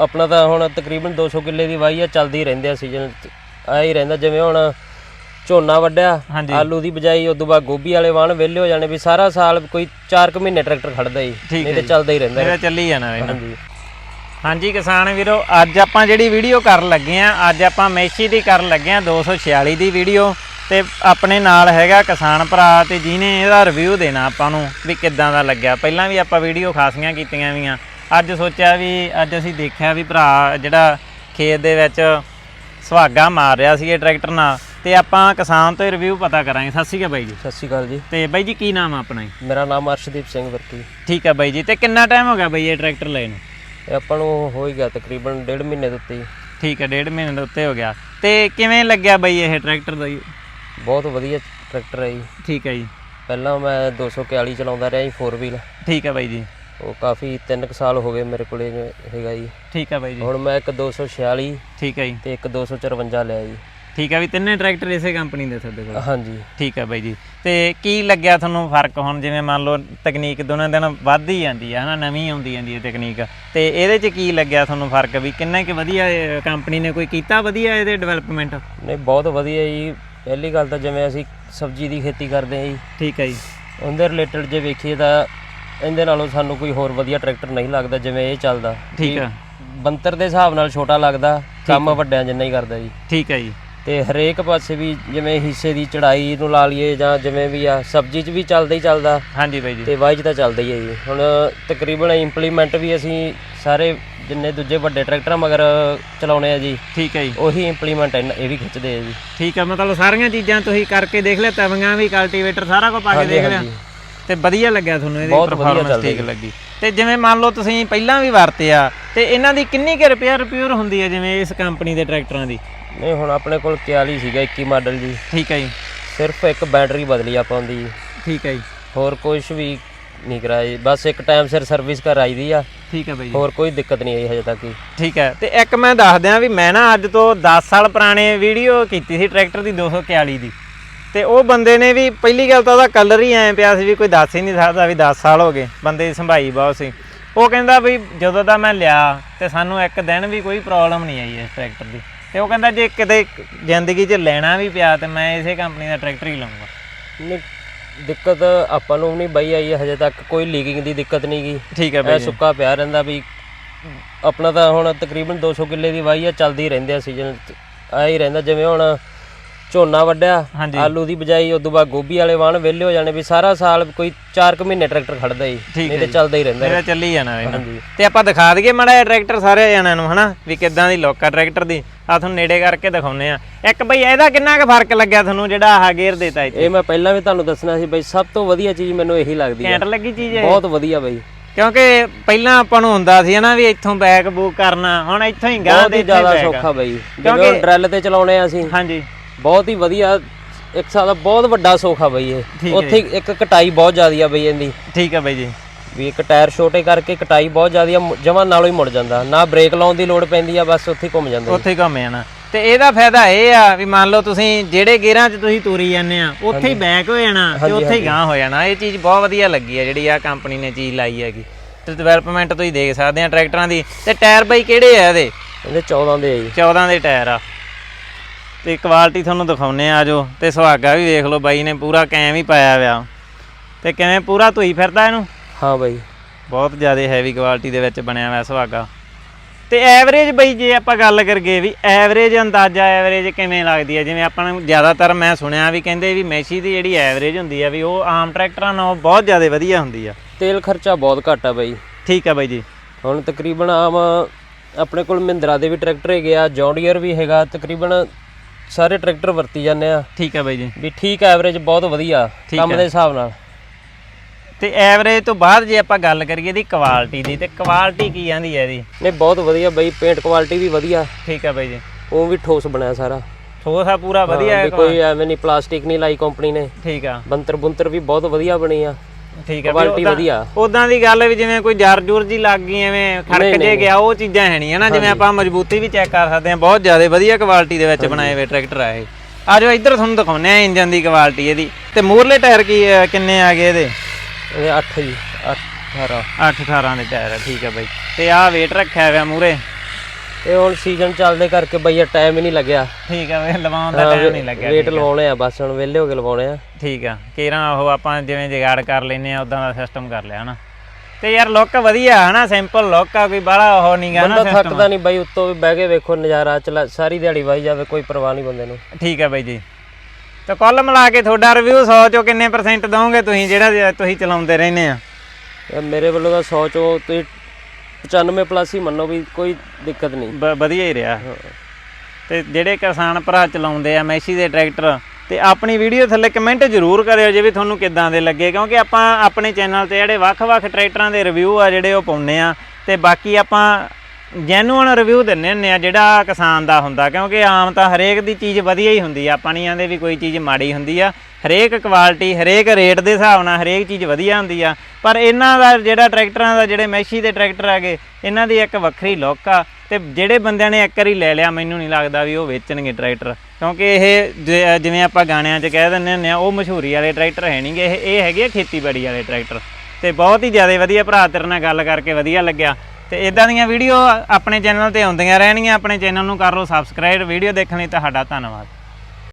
ਆਪਣਾ ਤਾਂ ਹੁਣ ਤਕਰੀਬਨ 200 ਕਿੱਲੇ ਦੀ ਵਾਹੀ ਆ ਚੱਲਦੀ ਰਹਿੰਦੇ ਆ ਸੀਜ਼ਨ ਆ ਹੀ ਰਹਿੰਦਾ ਜਿਵੇਂ ਹੁਣ ਝੋਨਾ ਵੱਢਿਆ ਹਾਂਜੀ। ਆਲੂ ਦੀ ਬਜਾਈ ਉਦੋਂ ਬਾਅਦ ਗੋਭੀ ਵਾਲੇ ਵਾਹਣ ਵਿਹਲੇ ਹੋ ਜਾਣੇ ਵੀ ਸਾਰਾ ਸਾਲ ਕੋਈ 4 ਕੁ ਮਹੀਨੇ ਟਰੈਕਟਰ ਖੜਦਾ ਹੀ ਠੀਕ ਨਹੀਂ ਤੇ ਚੱਲਦਾ ਹੀ ਰਹਿੰਦਾ ਮੇਰਾ ਚੱਲੀ ਜਾਣਾ ਰਹਿਣਾ ਹਾਂਜੀ। ਹਾਂਜੀ ਕਿਸਾਨ ਵੀਰੋ ਅੱਜ ਆਪਾਂ ਜਿਹੜੀ ਵੀਡੀਓ ਕਰਨ ਲੱਗੇ ਆ ਅੱਜ ਆਪਾਂ ਮੇਸ਼ੀ ਦੀ ਕਰਨ ਲੱਗੇ ਆ 246 ਦੀ ਵੀਡੀਓ। ਤੇ ਆਪਣੇ ਨਾਲ ਹੈਗਾ ਕਿਸਾਨ ਭਰਾ ਤੇ ਜਿਹਨੇ ਇਹਦਾ ਰਿਵਿਊ ਦੇਣਾ ਆਪਾਂ ਨੂੰ ਵੀ ਕਿੱਦਾਂ ਦਾ ਲੱਗਿਆ। ਪਹਿਲਾਂ ਵੀ ਆਪਾਂ ਵੀਡੀਓ ਖਾਸੀਆਂ ਕੀਤੀਆਂ ਵੀਆਂ। ਅੱਜ ਸੋਚਿਆ ਵੀ ਅੱਜ ਅਸੀਂ ਦੇਖਿਆ ਵੀ ਭਰਾ ਜਿਹੜਾ ਖੇਤ ਦੇ ਵਿੱਚ ਸੁਹਾਗਾ ਮਾਰ ਰਿਹਾ ਸੀ ਇਹ ਟਰੈਕਟਰ ਨਾਲ। ਤੇ ਆਪਾਂ ਕਿਸਾਨ ਤੋਂ ਰਿਵਿਊ ਪਤਾ ਕਰਾਂਗੇ। ਸਤਿ ਸ਼੍ਰੀ ਅਕਾਲ ਬਾਈ ਜੀ। ਸਤਿ ਸ਼੍ਰੀ ਅਕਾਲ ਜੀ। ਤੇ ਬਾਈ ਜੀ ਕੀ ਨਾਮ ਆ ਆਪਣਾ ਜੀ? ਮੇਰਾ ਨਾਮ ਅਰਸ਼ਦੀਪ ਸਿੰਘ ਵਰਕੀ। ਠੀਕ ਹੈ ਬਾਈ ਜੀ ਤੇ ਕਿੰਨਾ ਟਾਈਮ ਹੋ ਗਿਆ ਬਾਈ ਇਹ ਟਰੈਕਟਰ ਲਏ ਨੂੰ? ਇਹ ਆਪਾਂ ਨੂੰ ਹੋ ਹੀ ਗਿਆ ਤਕਰੀਬਨ ਡੇਢ ਮਹੀਨੇ ਦੇ ਉੱਤੇ ਹੀ। ਠੀਕ ਹੈ ਡੇਢ ਮਹੀਨੇ ਦੇ ਉੱਤੇ ਹੋ ਗਿਆ। ਤੇ ਕਿਵੇਂ ਲੱਗਿਆ ਬਈ ਇਹ ਟਰੈਕਟਰ ਦਾ ਜੀ? ਬਹੁਤ ਵਧੀਆ ਟਰੈਕਟਰ ਹੈ ਜੀ। ਠੀਕ ਹੈ ਜੀ। ਪਹਿਲਾਂ ਮੈਂ 241 ਚਲਾਉਂਦਾ ਰਿਹਾ ਜੀ 4 ਵੀਲ ਠੀਕ ਹੈ ਬਾਈ ਜੀ। ਉਹ ਕਾਫੀ 3 ਕੁ ਸਾਲ ਹੋ ਗਏ ਮੇਰੇ ਕੋਲੇ ਹੈਗਾ ਜੀ। ਠੀਕ ਹੈ ਬਾਈ ਜੀ। ਹੁਣ ਮੈਂ ਇੱਕ 246 ਠੀਕ ਹੈ ਜੀ। ਤੇ ਇੱਕ 254 ਲਿਆ ਜੀ। ਠੀਕ ਹੈ ਵੀ ਤਿੰਨੇ ਟਰੈਕਟਰ ਇਸੇ ਕੰਪਨੀ ਦੇ ਤੁਹਾਡੇ ਕੋਲ? ਹਾਂਜੀ। ਠੀਕ ਹੈ ਬਾਈ ਜੀ। ਤੇ ਕੀ ਲੱਗਿਆ ਤੁਹਾਨੂੰ ਫ਼ਰਕ ਹੁਣ? ਜਿਵੇਂ ਮੰਨ ਲਓ ਤਕਨੀਕ ਦੋਨਾਂ ਦਿਨ ਵੱਧਦੀ ਜਾਂਦੀ ਹੈ ਹਨਾ? ਨਵੀਂ ਆਉਂਦੀ ਜਾਂਦੀ ਹੈ ਤਕਨੀਕ। ਤੇ ਇਹਦੇ 'ਚ ਕੀ ਲੱਗਿਆ ਤੁਹਾਨੂੰ ਫ਼ਰਕ ਵੀ? ਕਿੰਨਾ ਕਿ ਵਧੀਆ ਕੰਪਨੀ ਨੇ ਕੋਈ ਕੀਤਾ ਵਧੀਆ ਇਹਦੇ ਡਿਵੈਲਪਮੈਂਟ ਨਹੀਂ ਬਹੁਤ ਵਧੀਆ ਜੀ। ਪਹਿਲੀ ਗੱਲ ਤਾਂ ਜਿਵੇਂ ਅਸੀਂ ਸਬਜ਼ੀ ਦੀ ਖੇਤੀ ਕਰਦੇ ਹਾਂ ਜੀ। ਠੀਕ ਹੈ ਜੀ। ਉਹਦੇ ਰਿਲੇਟਡ ਜੇ ਵੇਖੀਏ ਤਾਂ ਇਹਦੇ ਨਾਲੋਂ ਸਾਨੂੰ ਕੋਈ ਹੋਰ ਵਧੀਆ ਟਰੈਕਟਰ ਨਹੀਂ ਲੱਗਦਾ ਜਿਵੇਂ ਇਹ ਚੱਲਦਾ। ਠੀਕ ਹੈ ਬੰਤਰ ਦੇ ਹਿਸਾਬ ਨਾਲ ਛੋਟਾ ਲੱਗਦਾ ਕੰਮ ਵੱਡਿਆਂ ਜਿੰਨਾ ਹੀ ਕਰਦਾ ਜੀ। ਠੀਕ ਹੈ ਜੀ। ਤੇ ਹਰੇਕ ਪਾਸੇ ਵੀ ਜਿਵੇਂ ਹਿੱਸੇ ਦੀ ਚੜਾਈ ਨੂੰ ਲਾ ਲਈਏ ਜਾਂ ਜਿਵੇਂ ਵੀ ਆ ਸਬਜ਼ੀ 'ਚ ਵੀ ਚੱਲਦਾ ਹੀ ਚੱਲਦਾ। ਹਾਂਜੀ ਬਾਈ ਜੀ। ਤੇ 'ਚ ਤਾਂ ਚੱਲਦਾ ਹੀ ਹੈ ਜੀ। ਹੁਣ ਤਕਰੀਬਨ ਇੰਪਲੀਮੈਂਟ ਵੀ ਅਸੀਂ ਸਾਰੇ ਜਿੰਨੇ ਦੂਜੇ ਵੱਡੇ ਟਰੈਕਟਰਾਂ ਮਗਰ ਚਲਾਉਣੇ ਆ ਜੀ ਠੀਕ ਹੈ ਜੀ। ਉਹੀ ਇੰਪਲੀਮੈਂਟ ਇਹ ਵੀ ਖਿੱਚਦੇ ਆ ਜੀ। ਠੀਕ ਹੈ ਮਤਲਬ ਸਾਰੀਆਂ ਚੀਜ਼ਾਂ ਤੁਸੀਂ ਕਰਕੇ ਦੇਖ ਲਿਆ ਤਵੀਆਂ ਵੀ ਕਲਟੀਵੇਟਰ ਸਾਰਾ ਕੁਝ ਪਾ ਕੇ ਦੇਖ ਲਿਆ। ਤੇ ਵਧੀਆ ਲੱਗਿਆ ਤੁਹਾਨੂੰ ਇਹਦੀ ਬਹੁਤ ਵਧੀਆ ਪਰਫਾਰਮੈਂਸ ਚੱਲਦੀ ਠੀਕ ਲੱਗੀ। ਤੇ ਜਿਵੇਂ ਮੰਨ ਲਓ ਤੁਸੀਂ ਪਹਿਲਾਂ ਵੀ ਵਰਤੇ ਆ ਤੇ ਇਹਨਾਂ ਦੀ ਕਿੰਨੀ ਕੁ ਰਿਪੇਅਰ ਰਿਪੇਅਰ ਹੁੰਦੀ ਹੈ ਜਿਵੇਂ ਇਸ ਕੰਪਨੀ ਦੇ ਟਰੈਕਟਰਾਂ ਦੀ? ਨਹੀਂ ਹੁਣ ਆਪਣੇ ਕੋਲ 41 ਸੀਗਾ 21 ਮਾਡਲ ਜੀ। ਠੀਕ ਹੈ ਜੀ। ਸਿਰਫ ਇੱਕ ਬੈਟਰੀ ਬਦਲੀ ਆਪਾਂ ਉਹਦੀ। ਠੀਕ ਹੈ ਜੀ। ਹੋਰ ਕੁਝ ਵੀ ਨਹੀਂ ਕਰਾਇਆ ਜੀ। ਬਸ ਇੱਕ ਟਾਈਮ ਸਿਰ ਸਰਵਿਸ ਕਰਾਈ ਦੀ ਆ। ਠੀਕ ਹੈ ਬਾਈ। ਹੋਰ ਕੋਈ ਦਿੱਕਤ ਨਹੀਂ ਆਈ ਹਜੇ ਤੱਕ ਜੀ। ਠੀਕ ਹੈ। ਤੇ ਇੱਕ ਮੈਂ ਦੱਸ ਦਿਆਂ ਵੀ ਮੈਂ ਨਾ ਅੱਜ ਤੋਂ 10 ਸਾਲ ਪੁਰਾਣੇ ਵੀਡੀਓ ਕੀਤੀ ਸੀ ਟਰੈਕਟਰ ਦੀ 241 ਦੀ। ਤੇ ਉਹ ਬੰਦੇ ਨੇ ਵੀ ਪਹਿਲੀ ਗੱਲ ਤਾਂ ਉਹਦਾ ਕਲਰ ਹੀ ਐਂ ਪਿਆ ਸੀ ਵੀ ਕੋਈ ਦੱਸ ਹੀ ਨਹੀਂ ਸਕਦਾ ਵੀ 10 ਸਾਲ ਹੋ ਗਏ ਬੰਦੇ ਦੀ ਸੰਭਾਈ ਬਹੁਤ ਸੀ। ਉਹ ਕਹਿੰਦਾ ਵੀ ਜਦੋਂ ਦਾ ਮੈਂ ਲਿਆ ਤੇ ਸਾਨੂੰ ਇੱਕ ਦਿਨ ਵੀ ਕੋਈ ਪ੍ਰੋਬਲਮ ਨਹੀਂ ਆਈ ਇਸ ਟਰੈਕਟਰ ਦੀ। ਤੇ ਉਹ ਕਹਿੰਦਾ ਜੇ ਕਿਤੇ ਜ਼ਿੰਦਗੀ 'ਚ ਲੈਣਾ ਵੀ ਪਿਆ ਤੇ ਮੈਂ ਇਸੇ ਕੰਪਨੀ ਦਾ ਟਰੈਕਟਰ ਹੀ ਲਵਾਂਗਾ ਨਹੀਂ ਦਿੱਕਤ ਆਪਾਂ ਨੂੰ ਨਹੀਂ ਬਈ ਆਈ ਹਜੇ ਤੱਕ ਕੋਈ ਲੀਕਿੰਗ ਦੀ ਦਿੱਕਤ ਨਹੀਂ ਗਈ ਠੀਕ ਹੈ ਬਾਈ ਜੀ। ਸੁੱਕਾ ਪਿਆ ਰਹਿੰਦਾ ਵੀ ਆਪਣਾ ਤਾਂ ਹੁਣ ਤਕਰੀਬਨ 200 ਕਿੱਲੇ ਦੀ ਵਾਹੀ ਆ ਚੱਲਦੀ ਰਹਿੰਦੇ ਆ ਸੀਜ਼ਨ ਆ ਹੀ ਰਹਿੰਦਾ ਜਿਵੇਂ ਹੁਣ ਝੋਨਾ ਵੱਢਿਆ ਹਾਂਜੀ। ਆਲੂ ਦੀ ਬਜਾਈ ਉਦੋਂ ਬਾਅਦ ਗੋਭੀ ਵਾਲੇ ਵਾਹਣ ਵਿਹਲੇ ਹੋ ਜਾਣੇ ਵੀ ਸਾਰਾ ਸਾਲ ਕੋਈ 4 ਕੁ ਮਹੀਨੇ ਟਰੈਕਟਰ ਖੜਦਾ ਹੀ ਨਹੀਂ ਤੇ ਚੱਲਦਾ ਹੀ ਰਹਿੰਦਾ ਮੇਰਾ ਚੱਲੀ ਜਾਣਾ ਰਹਿਣਾ ਹਾਂਜੀ। ਤੇ ਆਪਾਂ ਦਿਖਾ ਦਈਏ ਮਾੜਾ ਜਿਹਾ ਟਰੈਕਟਰ ਸਾਰੇ ਜਣਿਆਂ ਨੂੰ ਹਨਾ? ਵੀ ਕਿੱਦਾਂ ਦੀ ਲੁੱਕ ਆ ਟਰੈਕਟਰ ਦੀ। ਆ ਤੁਹਾਨੂੰ ਨੇੜੇ ਕਰਕੇ ਦਿਖਾਉਨੇ ਆ ਇੱਕ ਬਈ ਇਹਦਾ ਕਿੰਨਾ ਕੁ ਫ਼ਰਕ ਲੱਗਿਆ ਤੁਹਾਨੂੰ ਜਿਹੜਾ ਆਹ ਗੇਅਰ ਦੇਤਾ ਇੱਥੇ? ਇਹ ਮੈਂ ਪਹਿਲਾਂ ਵੀ ਤੁਹਾਨੂੰ ਦੱਸਣਾ ਸੀ ਬਈ ਸਭ ਤੋਂ ਵਧੀਆ ਚੀਜ਼ ਮੈਨੂੰ ਇਹੀ ਲੱਗਦੀ ਹੈ ਘੈਂਟ ਲੱਗੀ ਚੀਜ਼ ਇਹ? ਬਹੁਤ ਵਧੀਆ ਬਈ। ਕਿਉਂਕਿ ਪਹਿਲਾਂ ਆਪਾਂ ਨੂੰ ਹੁੰਦਾ ਸੀ ਨਾ ਵੀ ਇੱਥੋਂ ਬੈਕ ਬੂਕ ਕਰਨਾ ਹੁਣ ਇੱਥੋਂ ਹੀ ਗਾਂ ਬਹੁਤ ਦੇ ਹੀ ਇੱਥੇ ਜ਼ਿਆਦਾ back ਆ। ਸੌਖਾ ਬਈ। ਜਿਵੇਂ ਡਰੈਲ ਤੇ ਚਲਾਉਣੇ ਆ ਅਸੀਂ। ਹਾਂਜੀ। ਬਹੁਤ ਹੀ ਵਧੀਆ। ਇੱਕ ਸਾਲ ਦਾ ਬਹੁਤ ਵੱਡਾ ਸੌਖਾ ਬਈ ਇਹ। ਉੱਥੇ ਇੱਕ ਕਟਾਈ ਬਹੁਤ ਜ਼ਿਆਦੀ ਆ ਬਈ ਇਹਦੀ। ਠੀਕ ਹੈ ਬਾਈ ਜੀ। ਵੀ ਇੱਕ ਟਾਇਰ ਛੋਟੇ ਕਰਕੇ ਕਟਾਈ ਬਹੁਤ ਜ਼ਿਆਦੀ ਆ ਜਮਾਂ ਨਾਲੋਂ ਹੀ ਮੁੜ ਜਾਂਦਾ। ਨਾ ਬ੍ਰੇਕ ਲਾਉਣ ਦੀ ਲੋੜ ਪੈਂਦੀ ਆ ਬਸ ਉੱਥੇ ਘੁੰਮ ਜਾਂਦਾ। ਉੱਥੇ ਘੁੰਮ ਜਾਣਾ। ਤੇ ਇਹਦਾ ਫਾਇਦਾ ਇਹ ਆ ਵੀ ਮੰਨ ਲਓ ਤੁਸੀਂ ਜਿਹੜੇ ਗੇਅਰਾਂ 'ਚ ਤੁਸੀਂ ਤੁਰੀ ਜਾਂਦੇ ਆ ਉੱਥੇ ਹੀ ਬੈਕ ਹੋ ਜਾਣਾ ਤੇ ਉੱਥੇ ਹੀ ਗਾਂ ਹੋ ਜਾਣਾ। ਇਹ ਚੀਜ਼ ਬਹੁਤ ਵਧੀਆ ਲੱਗੀ ਆ ਜਿਹੜੀ ਆ ਕੰਪਨੀ ਨੇ ਚੀਜ਼ ਲਾਈ ਹੈਗੀ। ਤੇ ਡਿਵੈਲਪਮੈਂਟ ਤੁਸੀਂ ਦੇਖ ਸਕਦੇ ਆ ਟਰੈਕਟਰਾਂ ਦੀ। ਤੇ ਟਾਇਰ ਬਾਈ ਕਿਹੜੇ ਆ ਇਹਦੇ? ਇਹਦੇ 14 ਦੇ ਆ ਜੀ। 14 ਦੇ ਟਾਇਰ ਆ। ਤੇ ਕੁਆਲਿਟੀ ਤੁਹਾਨੂੰ ਦਿਖਾਉਨੇ ਆ ਜੋ ਤੇ ਸੁਹਾਗਾ ਵੀ ਵੇਖ ਲਓ ਬਾਈ ਨੇ ਪੂਰਾ ਕੈਮ ਹੀ ਪਾਇਆ ਹੋਇਆ ਤੇ ਕਿਵੇਂ ਪੂਰਾ ਧੋਈ ਫਿਰਦਾ ਇਹਨੂੰ? ਹਾਂ ਬਈ। ਬਹੁਤ ਜ਼ਿਆਦਾ ਹੈਵੀ ਕੁਆਲਿਟੀ ਦੇ ਵਿੱਚ ਬਣਿਆ ਹੋਇਆ ਸੁਹਾਗਾ। ਤੇ ਐਵਰੇਜ ਬਈ ਜੇ ਆਪਾਂ ਗੱਲ ਕਰਗੇ ਵੀ ਐਵਰੇਜ ਅੰਦਾਜ਼ਾ ਐਵਰੇਜ ਕਿਵੇਂ ਲੱਗਦੀ ਹੈ? ਜਿਵੇਂ ਆਪਾਂ ਨੂੰ ਜ਼ਿਆਦਾਤਰ ਮੈਂ ਸੁਣਿਆ ਵੀ ਕਹਿੰਦੇ ਵੀ ਮੈਸ਼ੀ ਦੀ ਜਿਹੜੀ ਐਵਰੇਜ ਹੁੰਦੀ ਆ ਵੀ ਉਹ ਆਮ ਟਰੈਕਟਰਾਂ ਨਾਲੋਂ ਬਹੁਤ ਜ਼ਿਆਦਾ ਵਧੀਆ ਹੁੰਦੀ ਆ। ਤੇਲ ਖਰਚਾ ਬਹੁਤ ਘੱਟ ਆ ਬਈ। ਠੀਕ ਆ ਬਾਈ ਜੀ। ਹੁਣ ਤਕਰੀਬਨ ਆਮ ਆਪਣੇ ਕੋਲ ਮਹਿੰਦਰਾ ਦੇ ਵੀ ਟਰੈਕਟਰ ਹੈਗੇ ਆ ਜੌਂਡੀਅਰ ਵੀ ਹੈਗਾ ਤਕਰੀਬਨ ਸਾਰੇ ਟਰੈਕਟਰ ਵਰਤੀ ਜਾਂਦੇ ਆ। ਠੀਕ ਆ ਬਾਈ ਜੀ। ਵੀ ਠੀਕ ਐਵਰੇਜ ਬਹੁਤ ਵਧੀਆ ਠੀਕ ਕੰਮ ਹੈ। ਦੇ ਹਿਸਾਬ ਨਾਲ। ਤੇ ਐਵਰੇਜ ਤੋਂ ਬਾਅਦ ਜੇ ਆਪਾਂ ਗੱਲ ਕਰੀਏ ਇਹਦੀ ਕੁਆਲਿਟੀ ਦੀ ਤੇ ਕੁਆਲਿਟੀ ਕੀ ਆਂਦੀ ਹੈ ਇਹਦੀ? ਨਹੀਂ ਬਹੁਤ ਵਧੀਆ ਬਈ ਪੇਂਟ ਕੁਆਲਿਟੀ ਵੀ ਵਧੀਆ। ਠੀਕ ਆ ਬਾਈ ਜੀ। ਉਹ ਵੀ ਠੋਸ ਬਣਿਆ ਸਾਰਾ। ਠੋਸ ਆ ਪੂਰਾ ਵਧੀਆ ਹਾਂ, ਹੈ ਕੋਈ ਐਵੇਂ ਨਹੀਂ ਪਲਾਸਟਿਕ ਨਹੀਂ ਲਾਈ ਕੰਪਨੀ ਨੇ। ਠੀਕ ਆ। ਬੰਤਰ ਬੁੰਤਰ ਵੀ ਬਹੁਤ ਵਧੀਆ ਬਣੀ ਆ। ਠੀਕ ਆ ਕੁਆਲਿਟੀ ਵਧੀਆ। ਉਦਾਂ ਦੀ ਗੱਲ ਹੈ ਵੀ ਜਿਵੇਂ ਕੋਈ ਜਰ ਜੁਰ ਜੀ ਲੱਗ ਗਈ ਐਵੇਂ ਖੜਕ ਜੇ। ਗਿਆ ਉਹ ਚੀਜ਼ਾਂ ਹੈ ਨਹੀਂ ਹੈ ਨਾ। ਜਿਵੇਂ ਆਪਾਂ ਮਜ਼ਬੂਤੀ ਵੀ ਚੈੱਕ ਕਰ ਸਕਦੇ ਹਾਂ ਬਹੁਤ ਜ਼ਿਆਦਾ ਵਧੀਆ ਕੁਆਲਿਟੀ ਦੇ ਵਿੱਚ ਬਣਾਏ ਹੋਏ ਟਰੈਕਟਰ ਆ ਇਹ। ਆ ਜਾਓ ਇੱਧਰ ਤੁਹਾਨੂੰ ਦਿਖਾਉਂਦੇ ਆ ਇੰਜਨ ਦੀ ਕੁਆਲਿਟੀ ਇਹਦੀ। ਤੇ ਮੂਰਲੇ ਟਾਇਰ ਕੀ ਕਿੰਨੇ ਆ ਗਏ ਇਹਦੇ? ਇਹ 8 ਜੀ 8 18 8 18 ਦੇ ਟਾਇਰ ਆ ਠੀਕ ਆ ਬਾਈ। ਤੇ ਆਹ weight ਰੱਖਿਆ ਹੋਇਆ ਮੂਰੇ ਇਹ ਹੁਣ ਸੀਜ਼ਨ ਚੱਲਦੇ ਕਰਕੇ ਬਈਆ ਟਾਈਮ ਹੀ ਨਹੀਂ ਲੱਗਿਆ। ਠੀਕ ਆ ਵੇ ਲਵਾਉਣ ਦਾ ਟਾਈਮ ਨਹੀਂ ਲੱਗਿਆ ਵੇਟ ਲਵਾਉਣੇ ਆ ਬਸ ਹੁਣ ਵਿਹਲੇ ਹੋ ਕੇ ਲਵਾਉਣੇ ਆ। ਠੀਕ ਆ ਕੇਰਾਂ ਉਹ ਆਪਾਂ ਜਿਵੇਂ ਜਗਾੜ ਕਰ ਲੈਨੇ ਆ ਉਦਾਂ ਦਾ ਸਿਸਟਮ ਕਰ ਲਿਆ ਹਨਾ। ਤੇ ਯਾਰ ਲੁੱਕ ਵਧੀਆ ਹਨਾ ਸਿੰਪਲ ਲੁੱਕ ਆ ਕੋਈ ਬੜਾ ਉਹ ਨਹੀਂਗਾ ਨਾ ਬੰਦਾ ਥੱਕਦਾ ਨਹੀਂ ਬਾਈ ਉੱਤੋਂ ਵੀ ਬਹਿ ਕੇ ਵੇਖੋ ਨਜ਼ਾਰਾ ਚਲਾ ਸਾਰੀ ਦਿਹਾੜੀ ਵਾਈ ਜਾਵੇ ਕੋਈ ਪਰਵਾਹ ਨਹੀਂ ਬੰਦੇ ਨੂੰ। ਠੀਕ ਆ ਬਾਈ ਜੀ। ਤਾਂ ਕੁੱਲ ਮਿਲਾ ਕੇ ਤੁਹਾਡਾ ਰਿਵਿਊ 100 ਚੋਂ ਕਿੰਨੇ ਪਰਸੈਂਟ ਦੋਗੇ ਤੁਸੀਂ ਜਿਹੜਾ ਤੁਸੀਂ ਚਲਾਉਂਦੇ ਰਹਿੰਦੇ ਆ? ਮੇਰੇ ਵੱਲੋਂ ਤਾਂ 100 ਚੋਂ ਤੁਸੀਂ 95 ਪਲੱਸ ਹੀ ਮੰਨੋ ਵੀ ਕੋਈ ਦਿੱਕਤ ਨਹੀਂ। ਬ- ਵਧੀਆ ਹੀ ਰਿਹਾ। ਤੇ ਜਿਹੜੇ ਕਿਸਾਨ ਭਰਾ ਚਲਾਉਂਦੇ ਆ, ਮੈਸੀ ਦੇ ਟਰੈਕਟਰ, ਤੇ ਆਪਣੀ ਵੀਡੀਓ ਥੱਲੇ ਕਮੈਂਟ ਜ਼ਰੂਰ ਕਰਿਓ ਜੇ ਵੀ ਤੁਹਾਨੂੰ ਕਿੱਦਾਂ ਦੇ ਲੱਗੇ, ਕਿਉਂਕਿ ਆਪਾਂ ਆਪਣੇ ਚੈਨਲ ਤੇ ਜਿਹੜੇ ਵੱਖ-ਵੱਖ ਟਰੈਕਟਰਾਂ ਦੇ ਰਿਵਿਊ ਆ ਜਿਹੜੇ ਉਹ ਪਾਉਂਦੇ ਆ, ਤੇ ਬਾਕੀ ਆਪਾਂ ਜੈਨੂਅਨ ਰਿਵਿਊ ਦਿੰਨੇ ਹੁੰਦੇ ਆ ਜਿਹੜਾ ਕਿਸਾਨ ਦਾ ਹੁੰਦਾ, ਕਿਉਂਕਿ ਆਮ ਤਾਂ ਹਰੇਕ ਦੀ ਚੀਜ਼ ਵਧੀਆ ਹੀ ਹੁੰਦੀ ਆ, ਆਪਾਂ ਨਹੀਂ ਆਂਦੇ ਵੀ ਕੋਈ ਚੀਜ਼ ਮਾੜੀ ਹੁੰਦੀ ਆ। ਹਰੇਕ ਕੁਆਲਿਟੀ ਹਰੇਕ ਰੇਟ ਦੇ ਹਿਸਾਬ ਨਾਲ ਹਰੇਕ ਚੀਜ਼ ਵਧੀਆ ਹੁੰਦੀ ਆ। ਪਰ ਇਹਨਾਂ ਦਾ ਜਿਹੜਾ ਟਰੈਕਟਰਾਂ ਦਾ, ਜਿਹੜੇ ਮੈਸ਼ੀ ਦੇ ਟਰੈਕਟਰ ਹੈਗੇ, ਇਹਨਾਂ ਦੀ ਇੱਕ ਵੱਖਰੀ ਲੁੱਕ ਆ ਤੇ ਜਿਹੜੇ ਬੰਦਿਆਂ ਨੇ ਇੱਕ ਵਾਰੀ ਲੈ ਲਿਆ, ਮੈਨੂੰ ਨਹੀਂ ਲੱਗਦਾ ਵੀ ਉਹ ਵੇਚਣਗੇ ਟਰੈਕਟਰ ਕਿਉਂਕਿ ਇਹ ਜਿਵੇਂ ਆਪਾਂ ਗਾਣਿਆਂ 'ਚ ਕਹਿ ਦਿੰਦੇ ਹੁੰਦੇ ਆ, ਉਹ ਮਸ਼ਹੂਰੀ ਵਾਲੇ ਟਰੈਕਟਰ ਹੈ ਨਹੀਂਗੇ ਇਹ ਇਹ ਹੈਗੇ ਆ ਖੇਤੀਬਾੜੀ ਵਾਲੇ ਟਰੈਕਟਰ ਤੇ ਬਹੁਤ ਹੀ ਜ਼ਿਆਦਾ ਵਧੀਆ ਭਰਾ ਤੇਰੇ ਨਾਲ ਗੱਲ ਕਰਕੇ ਵਧੀਆ ਲੱਗਿਆ। ਤੇ ਇਦਾਂ ਦੀਆਂ ਵੀਡੀਓ ਆਪਣੇ ਚੈਨਲ ਤੇ ਆਉਂਦੀਆਂ ਰਹਿਣਗੀਆਂ ਆਪਣੇ ਚੈਨਲ ਨੂੰ ਕਰ ਲਓ ਸਬਸਕ੍ਰਾਈਬ ਵੀਡੀਓ ਦੇਖਣ ਲਈ ਤੁਹਾਡਾ ਧੰਨਵਾਦ।